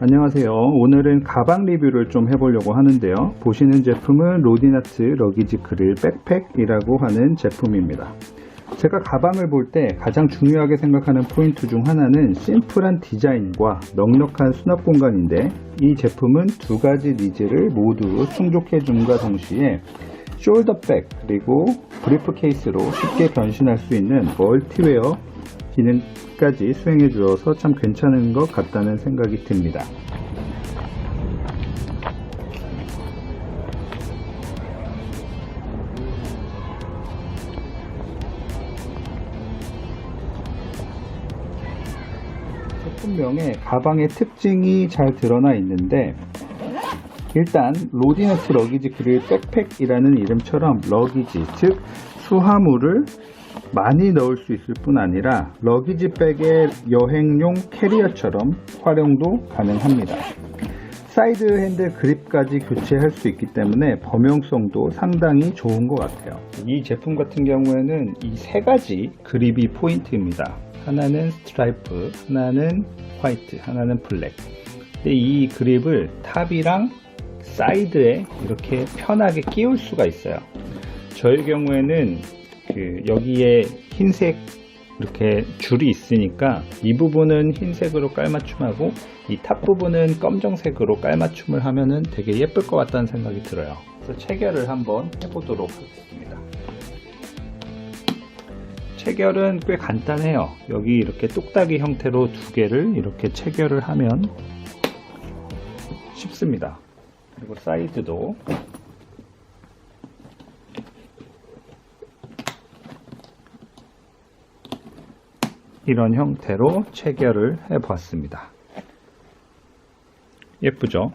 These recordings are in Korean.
안녕하세요. 오늘은 가방 리뷰를 좀 해보려고 하는데요. 보시는 제품은 로디나트 러기지 그릴 백팩이라고 하는 제품입니다. 제가 가방을 볼 때 가장 중요하게 생각하는 포인트 중 하나는 심플한 디자인과 넉넉한 수납 공간인데 이 제품은 두 가지 니즈를 모두 충족해 줌과 동시에 숄더백 그리고 브리프 케이스로 쉽게 변신할 수 있는 멀티웨어 기능까지 수행해 주어서 참 괜찮은 것 같다는 생각이 듭니다. 제품명에 가방의 특징이 잘 드러나 있는데 일단 로디너스 러기지 그릴 백팩이라는 이름처럼 러기지 즉 수화물을 많이 넣을 수 있을 뿐 아니라 러기지 백의 여행용 캐리어처럼 활용도 가능합니다. 사이드 핸들 그립까지 교체할 수 있기 때문에 범용성도 상당히 좋은 것 같아요. 이 제품 같은 경우에는 이 세 가지 그립이 포인트입니다. 하나는 스트라이프, 하나는 화이트, 하나는 블랙. 근데 이 그립을 탑이랑 사이드에 이렇게 편하게 끼울 수가 있어요. 저의 경우에는 그 여기에 흰색 이렇게 줄이 있으니까 이 부분은 흰색으로 깔맞춤하고 이 탑 부분은 검정색으로 깔맞춤을 하면은 되게 예쁠 것 같다는 생각이 들어요. 그래서 체결을 한번 해보도록 하겠습니다. 체결은 꽤 간단해요. 여기 이렇게 똑딱이 형태로 두 개를 이렇게 체결을 하면 쉽습니다. 그리고 사이드도 이런 형태로 체결을 해 보았습니다. 예쁘죠?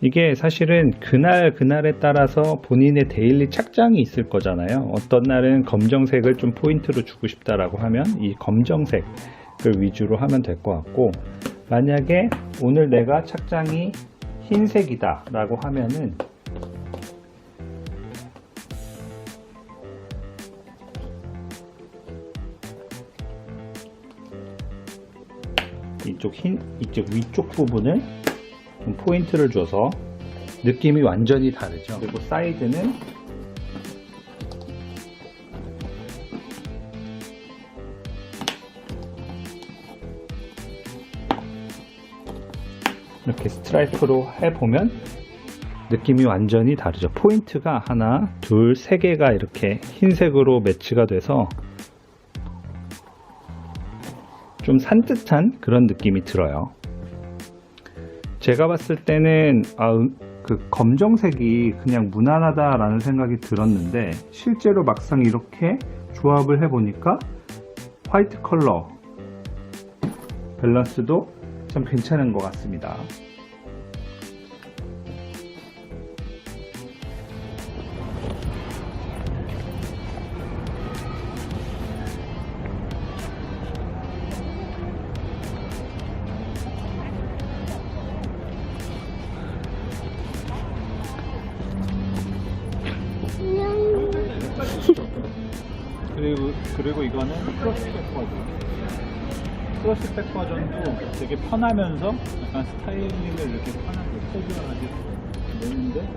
이게 사실은 그날 그날에 따라서 본인의 데일리 착장이 있을 거잖아요. 어떤 날은 검정색을 좀 포인트로 주고 싶다라고 하면 이 검정색을 위주로 하면 될 것 같고 만약에 오늘 내가 착장이 흰색이다 라고 하면은 이쪽 흰 이쪽 위쪽 부분을 좀 포인트를 줘서 느낌이 완전히 다르죠? 그리고 사이드는 이렇게 스트라이프로 해보면 느낌이 완전히 다르죠. 포인트가 하나 둘 세 개가 이렇게 흰색으로 매치가 돼서 좀 산뜻한 그런 느낌이 들어요 제가 봤을 때는 아, 그 검정색이 그냥 무난하다라는 생각이 들었는데 실제로 막상 이렇게 조합을 해보니까 화이트 컬러 밸런스도 참 괜찮은 것 같습니다. 그리고 이거는 크로스백 버전. 크로스백 버전도 되게 편하면서 약간 스타일링을 이렇게 편하게 캐주얼하게 내는데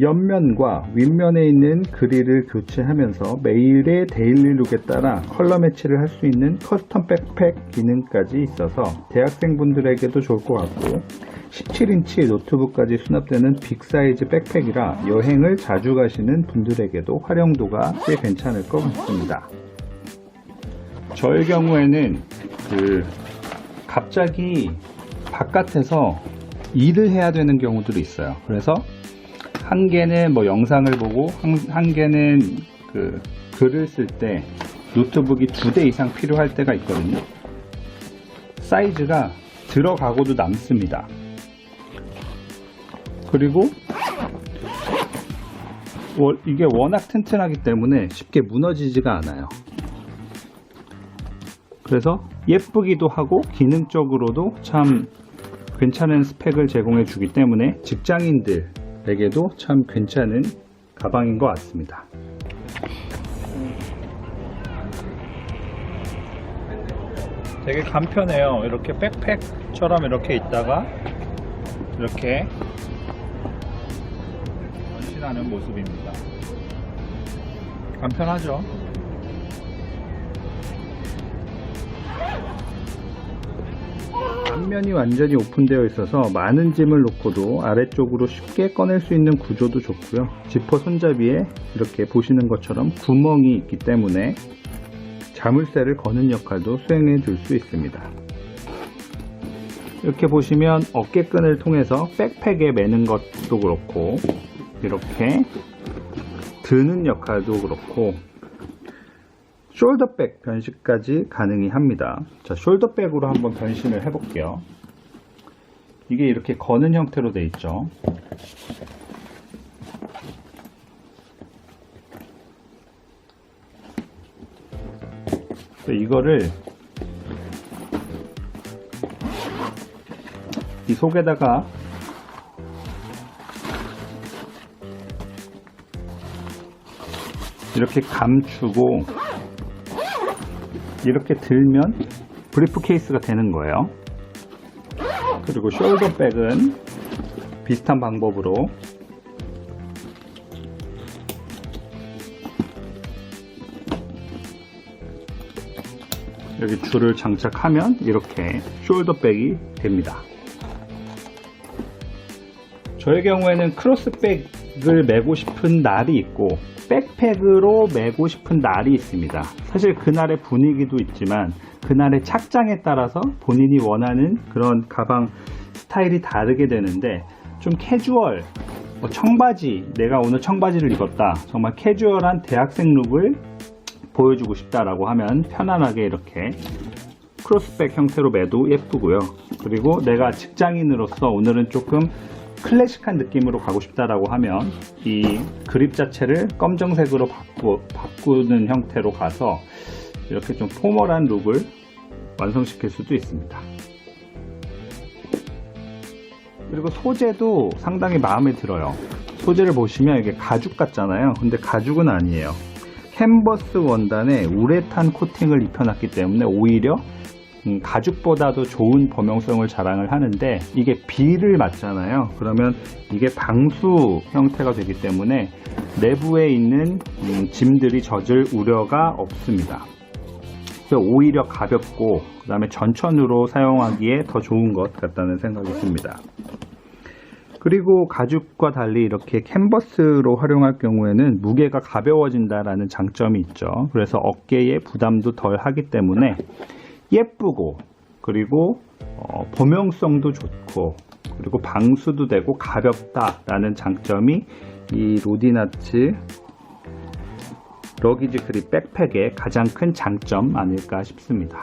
옆면과 윗면에 있는 그릴을 교체하면서 매일의 데일리 룩에 따라 컬러 매치를 할 수 있는 커스텀 백팩 기능까지 있어서 대학생분들에게도 좋을 것 같고 17인치 노트북까지 수납되는 빅 사이즈 백팩이라 여행을 자주 가시는 분들에게도 활용도가 꽤 괜찮을 것 같습니다. 저의 경우에는 그 갑자기 바깥에서 일을 해야 되는 경우들이 있어요. 그래서 한 개는 뭐 영상을 보고 한, 한 개는 그 글을 쓸 때 노트북이 두 대 이상 필요할 때가 있거든요. 사이즈가 들어가고도 남습니다. 그리고 워- 이게 워낙 튼튼하기 때문에 쉽게 무너지지가 않아요. 그래서 예쁘기도 하고 기능적으로도 참 괜찮은 스펙을 제공해 주기 때문에 직장인들 에게도 참 괜찮은 가방인 것 같습니다. 되게 간편해요. 이렇게 백팩처럼 이렇게 있다가 이렇게 변신하는 모습입니다. 간편하죠? 앞면이 완전히 오픈되어 있어서 많은 짐을 놓고도 아래쪽으로 쉽게 꺼낼 수 있는 구조도 좋고요. 지퍼 손잡이에 이렇게 보시는 것처럼 구멍이 있기 때문에 자물쇠를 거는 역할도 수행해 줄 수 있습니다. 이렇게 보시면 어깨끈을 통해서 백팩에 매는 것도 그렇고 이렇게 드는 역할도 그렇고 숄더백 변신까지 가능히 합니다. 자, 숄더백으로 한번 변신을 해볼게요. 이게 이렇게 거는 형태로 돼 있죠. 그래서 이거를 이 속에다가 이렇게 감추고 이렇게 들면 브리프 케이스가 되는 거예요. 그리고 숄더백은 비슷한 방법으로 여기 줄을 장착하면 이렇게 숄더백이 됩니다. 저의 경우에는 크로스백 을 메고 싶은 날이 있고 백팩으로 메고 싶은 날이 있습니다. 사실 그날의 분위기도 있지만 그날의 착장에 따라서 본인이 원하는 그런 가방 스타일이 다르게 되는데 좀 캐주얼 뭐 청바지 내가 오늘 청바지를 입었다 정말 캐주얼한 대학생 룩을 보여주고 싶다라고 하면 편안하게 이렇게 크로스백 형태로 매도 예쁘고요. 그리고 내가 직장인으로서 오늘은 조금 클래식한 느낌으로 가고 싶다라고 하면 이 그립 자체를 검정색으로 바꾸, 바꾸는 형태로 가서 이렇게 좀 포멀한 룩을 완성시킬 수도 있습니다. 그리고 소재도 상당히 마음에 들어요. 소재를 보시면 이게 가죽 같잖아요. 근데 가죽은 아니에요. 캔버스 원단에 우레탄 코팅을 입혀놨기 때문에 오히려 음, 가죽보다도 좋은 범용성을 자랑을 하는데 이게 비를 맞잖아요. 그러면 이게 방수 형태가 되기 때문에 내부에 있는 음, 짐들이 젖을 우려가 없습니다. 오히려 가볍고 그 다음에 전천으로 사용하기에 더 좋은 것 같다는 생각이 듭니다. 그리고 가죽과 달리 이렇게 캔버스로 활용할 경우에는 무게가 가벼워진다라는 장점이 있죠. 그래서 어깨에 부담도 덜 하기 때문에 예쁘고 그리고 어, 범용성도 좋고 그리고 방수도 되고 가볍다 라는 장점이 이 로디나츠 러기지 그립 백팩의 가장 큰 장점 아닐까 싶습니다.